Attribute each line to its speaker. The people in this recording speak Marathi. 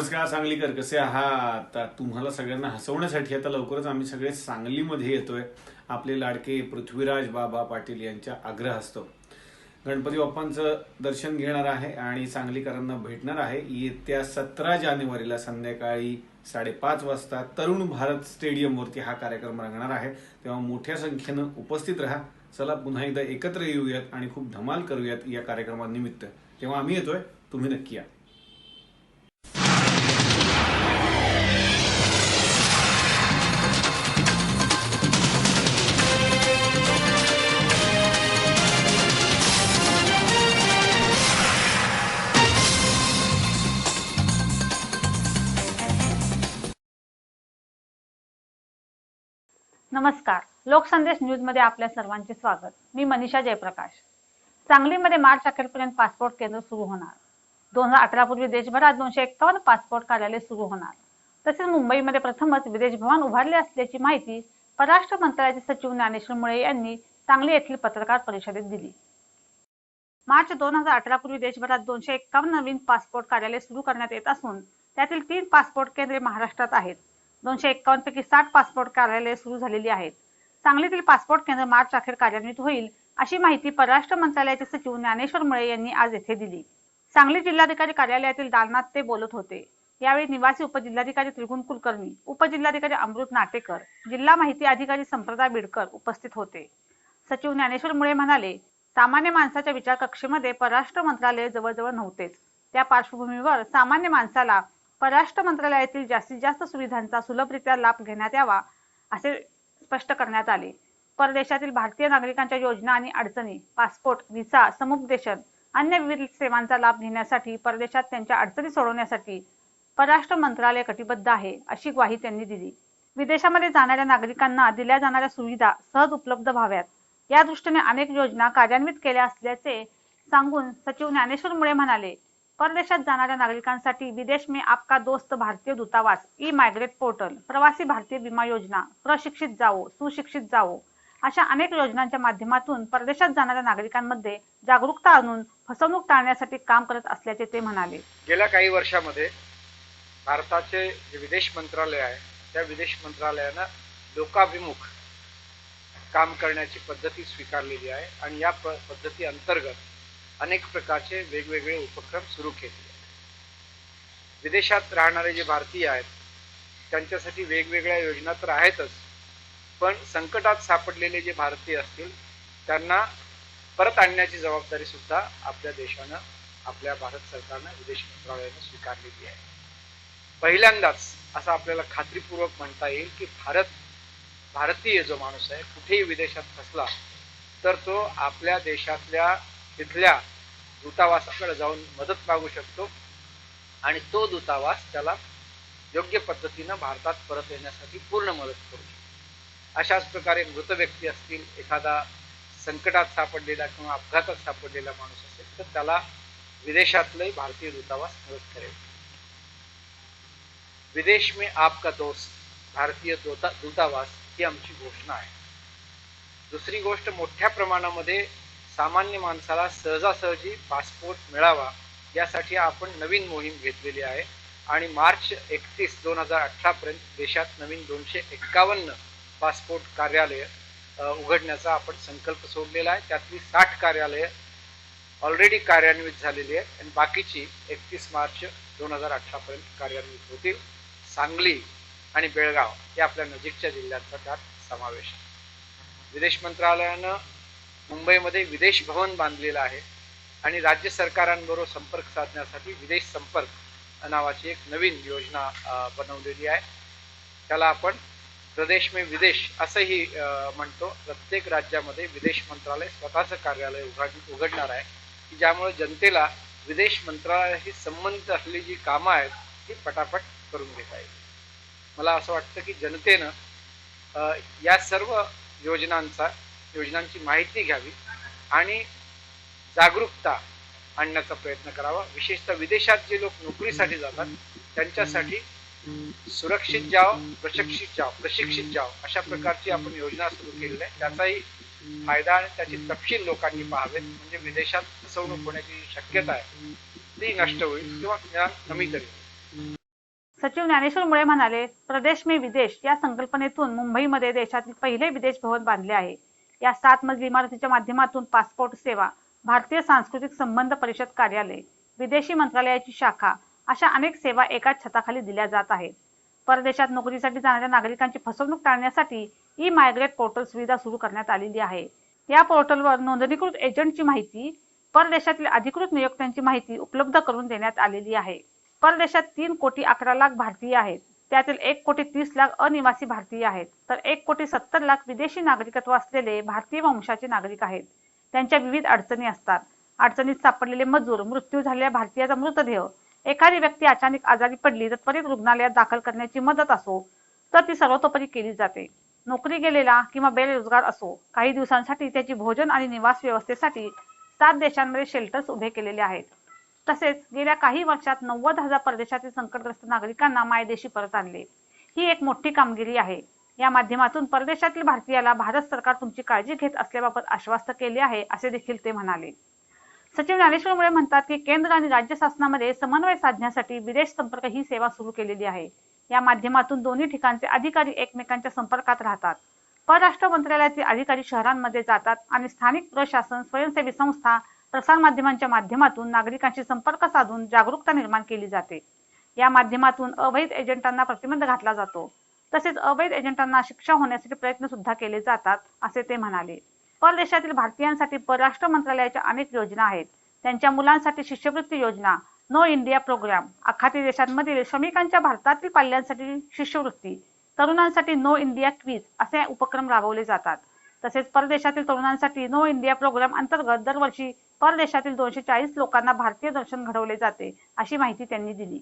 Speaker 1: नमस्कार सांगलीकर. कसे आहात? आता तुम्हाला सगळ्यांना हसवण्यासाठी आता लवकरच आम्ही सगळे सांगलीमध्ये येतोय. आपले लाडके पृथ्वीराज बाबा पाटील यांच्या आग्रहास्तव गणपती बाप्पांचं दर्शन घेणार आहे आणि सांगलीकरांना भेटणार आहे. येत्या सतरा जानेवारीला संध्याकाळी साडेपाच वाजता तरुण भारत स्टेडियमवरती हा कार्यक्रम रंगणार आहे. तेव्हा मोठ्या संख्येनं उपस्थित राहा. चला पुन्हा एकदा एकत्र येऊयात आणि खूप धमाल करूयात या कार्यक्रमानिमित्त. तेव्हा आम्ही येतोय. तुम्ही नक्की या.
Speaker 2: नमस्कार. लोकसंदेश न्यूजमध्ये आपल्या सर्वांचे स्वागत. मी मनीषा जयप्रकाश. सांगलीमध्ये मार्च अखेरपर्यंत पासपोर्ट केंद्र सुरू होणार. दोन हजार अठरा पूर्वी देशभरात दोनशे एक्कावन्न पासपोर्ट कार्यालय सुरू होणार. तसेच मुंबईमध्ये प्रथमच विदेश भवन उभारले असल्याची माहिती परराष्ट्र मंत्रालयाचे सचिव ज्ञानेश्वर मुळे यांनी सांगली येथील पत्रकार परिषदेत दिली. मार्च दोन हजार अठरा पूर्वी देशभरात दोनशे एक्कावन्न नवीन पासपोर्ट कार्यालय सुरू करण्यात येत असून त्यातील तीन पासपोर्ट केंद्रे महाराष्ट्रात आहेत. दोनशे एक्कावन्न पैकी साठ पासपोर्ट कार्यालये सुरू झालेली आहेत. सांगलीतील पासपोर्ट केंद्र मार्च अखेर कार्यान्वित होईल अशी माहिती परराष्ट्र मंत्रालयाचे सचिव ज्ञानेश्वर मुळे यांनी आज येथे दिली. सांगली जिल्हाधिकारी कार्यालयातील दालनात ते बोलत होते. यावेळी निवासी उपजिल्हाधिकारी त्रिगुण कुलकर्णी उपजिल्हाधिकारी अमृत नाटेकर जिल्हा माहिती अधिकारी संप्रदाय बिडकर उपस्थित होते. सचिव ज्ञानेश्वर मुळे म्हणाले सामान्य माणसाच्या विचार कक्षेमध्ये परराष्ट्र मंत्रालय जवळजवळ नव्हतेच. त्या पार्श्वभूमीवर सामान्य माणसाला परराष्ट्र मंत्रालयातील जास्तीत जास्त सुविधांचा सुलभरित्या लाभ घेण्यात यावा असे स्पष्ट करण्यात आले. परदेशातील भारतीय नागरिकांच्या योजना आणि अडचणी पासपोर्ट व्हिसा समुपदेशन अन्य विविध सेवांचा लाभ घेण्यासाठी परदेशात त्यांच्या अडचणी सोडवण्यासाठी परराष्ट्र मंत्रालय कटिबद्ध आहे अशी ग्वाही त्यांनी दिली. विदेशामध्ये जाणाऱ्या नागरिकांना दिल्या जाणाऱ्या सुविधा सहज उपलब्ध व्हाव्यात. या दृष्टीने अनेक योजना कार्यान्वित केल्या असल्याचे सांगून सचिव ज्ञानेश्वर मुळे म्हणाले परदेशात जाणाऱ्या नागरिकांसाठी विदेश में आपका दोस्त भारतीय दूतावास ई मायग्रेट पोर्टल प्रवासी भारतीय विमा योजना प्रशिक्षित जावो सुशिक्षित जावो अशा अनेक योजनांच्या माध्यमातून परदेशात जाणाऱ्या नागरिकांमध्ये जागरूकता आणून फसवणूक टाळण्यासाठी काम करत असल्याचे ते म्हणाले.
Speaker 3: गेल्या काही वर्षामध्ये भारताचे जे विदेश मंत्रालय आहे त्या विदेश मंत्रालयानं लोकाभिमुख काम करण्याची पद्धती स्वीकारलेली आहे आणि या प पद्धती अंतर्गत अनेक प्रकारचे वेगवेगळे उपक्रम सुरू केले. आहेत विदेशात राहणारे जे भारतीय आहेत त्यांच्यासाठी वेगवेगळ्या योजना तर आहेतच पण संकटात सापडलेले जे भारतीय असतील त्यांना परत आणण्याची जबाबदारी सुद्धा आपल्या देशानं आपल्या भारत सरकारनं विदेश मंत्रालयानं स्वीकारलेली आहे. पहिल्यांदाच असं आपल्याला खात्रीपूर्वक म्हणता येईल की भारत भारतीय जो माणूस आहे कुठेही विदेशात फसला तर तो आपल्या देशातल्या तिथल्या दूतावासाकडे जाऊन मदत मागू शकतो आणि तो दूतावास त्याला योग्य पद्धतीनं भारतात परत येण्यासाठी पूर्ण मदत करू शकतो. अशाच प्रकारे मृत व्यक्ती असतील एखादा संकटात सापडलेला किंवा अपघातात सापडलेला माणूस असेल तर त्याला विदेशातलंही भारतीय दूतावास मदत करेल. विदेश में आपका दोस्त भारतीय दूता दूतावास ही आमची घोषणा आहे. दुसरी गोष्ट मोठ्या प्रमाणामध्ये सामान्य माणसाला सहजासहजी पासपोर्ट मिळावा यासाठी आपण नवीन मोहीम घेतलेली आहे. आणि मार्च एकतीस दोन हजार अठरापर्यंत देशात नवीन दोनशे एक्कावन्न पासपोर्ट कार्यालय उघडण्याचा आपण संकल्प सोडलेला आहे. त्यातली साठ कार्यालयं ऑलरेडी कार्यान्वित झालेली आहेत. आणि बाकीची एकतीस मार्च दोन हजार अठरापर्यंत कार्यान्वित होतील. सांगली आणि बेळगाव या आपल्या नजीकच्या जिल्ह्यांचा त्यात समावेश आहे. विदेश मंत्रालयानं मुंबईमध्ये विदेश भवन बांधलेलं आहे आणि राज्य सरकारांबरोबर संपर्क साधण्यासाठी विदेश संपर्क नावाची एक नवीन योजना बनवलेली आहे. त्याला आपण प्रदेश में विदेश असंही म्हणतो. प्रत्येक राज्यामध्ये विदेश मंत्रालय स्वतःचं कार्यालय उघड उघडणार आहे. की ज्यामुळे जनतेला विदेश मंत्रालयाशी संबंधित असलेली जी कामं आहेत ती पटापट करून घेता येईल. मला असं वाटतं की जनतेनं या सर्व योजनांचा योजनांची माहिती घ्यावी आणि जागरूकता आणण्याचा प्रयत्न करावा. विशेषतः विदेशात जे लोक नोकरीसाठी जातात त्यांच्यासाठी सुरक्षित जाव प्रशिक्षित जाव प्रशिक्षित जाव अशा प्रकारची आपण योजना सुरू केलेली आहे. त्याचाही फायदा आणि त्याचे तपशील लोकांनी पाहावेत. म्हणजे विदेशात फसवणूक होण्याची शक्यता आहे ती नष्ट होईल किंवा कमी तरी
Speaker 2: सचिव ज्ञानेश्वर मुळे म्हणाले प्रदेश मे विदेश या संकल्पनेतून मुंबईमध्ये देशातील पहिले विदेश भवन बांधले आहे. या सात मजली इमारतीच्या माध्यमातून पासपोर्ट सेवा भारतीय सांस्कृतिक संबंध परिषद कार्यालय विदेशी मंत्रालयाची शाखा अशा अनेक सेवा एकाच छताखाली दिल्या जात आहेत. परदेशात नोकरीसाठी जाणाऱ्या नागरिकांची फसवणूक टाळण्यासाठी ई मायग्रेट पोर्टल सुविधा सुरू करण्यात आलेली आहे. या पोर्टलवर नोंदणीकृत एजंटची माहिती परदेशातील अधिकृत नियोक्त्यांची माहिती उपलब्ध करून देण्यात आलेली आहे. परदेशात तीन कोटी अकरा लाख भारतीय आहेत. त्यातील एक कोटी तीस लाख अनिवासी भारतीय आहेत. तर एक कोटी सत्तर लाख विदेशी नागरिकत्व असलेले भारतीय वंशाचे नागरिक आहेत. त्यांच्या विविध अडचणी असतात. अडचणीत सापडलेले मजूर मृत्यू झालेल्या भारतीयाचा मृतदेह एखादी व्यक्ती अचानक आजारी पडली तर त्वरित रुग्णालयात दाखल करण्याची मदत असो तर ती सर्वतोपरी केली जाते. नोकरी गेलेला किंवा बेरोजगार असो काही दिवसांसाठी त्याची भोजन आणि निवास व्यवस्थेसाठी सात देशांमध्ये शेल्टर्स उभे केलेले आहेत. तसेच गेल्या काही वर्षात नव्वद हजार परदेशातील संकटग्रस्त नागरिकांना मायदेशी परत आणले. ही एक मोठी कामगिरी आहे. या माध्यमातून परदेशातील भारतीयाला भारत सरकार तुमची काळजी घेत असल्याबाबत आश्वस्त केले आहे असे देखील ते म्हणाले. सचिव ज्ञानेश्वर मुळे म्हणतात की केंद्र आणि राज्य शासनामध्ये समन्वय साधण्यासाठी विदेश संपर्क ही सेवा सुरू केलेली आहे. या माध्यमातून दोन्ही ठिकाणचे अधिकारी एकमेकांच्या संपर्कात राहतात. परराष्ट्र मंत्रालयाचे अधिकारी शहरांमध्ये जातात आणि स्थानिक प्रशासन स्वयंसेवी संस्था प्रसारमाध्यमांच्या माध्यमातून नागरिकांशी संपर्क साधून जागरूकता निर्माण केली जाते. या माध्यमातून अवैध एजंटांना प्रतिबंध घातला जातो. तसेच अवैध एजंटांना शिक्षा होण्यासाठी प्रयत्न सुद्धा केले जातात असे ते म्हणाले. परदेशातील भारतीयांसाठी परराष्ट्र मंत्रालयाच्या अनेक योजना आहेत. त्यांच्या मुलांसाठी शिष्यवृत्ती योजना नो इंडिया प्रोग्राम आखाती देशांमधील श्रमिकांच्या भारतातील पाल्यांसाठी शिष्यवृत्ती तरुणांसाठी नो इंडिया क्वीज असे उपक्रम राबवले जातात. तसेच परदेशातील तरुणांसाठी नो इंडिया प्रोग्राम अंतर्गत दरवर्षी परदेशातील दोनशे चाळीस लोकांना भारतीय दर्शन घडवले जाते अशी माहिती त्यांनी दिली.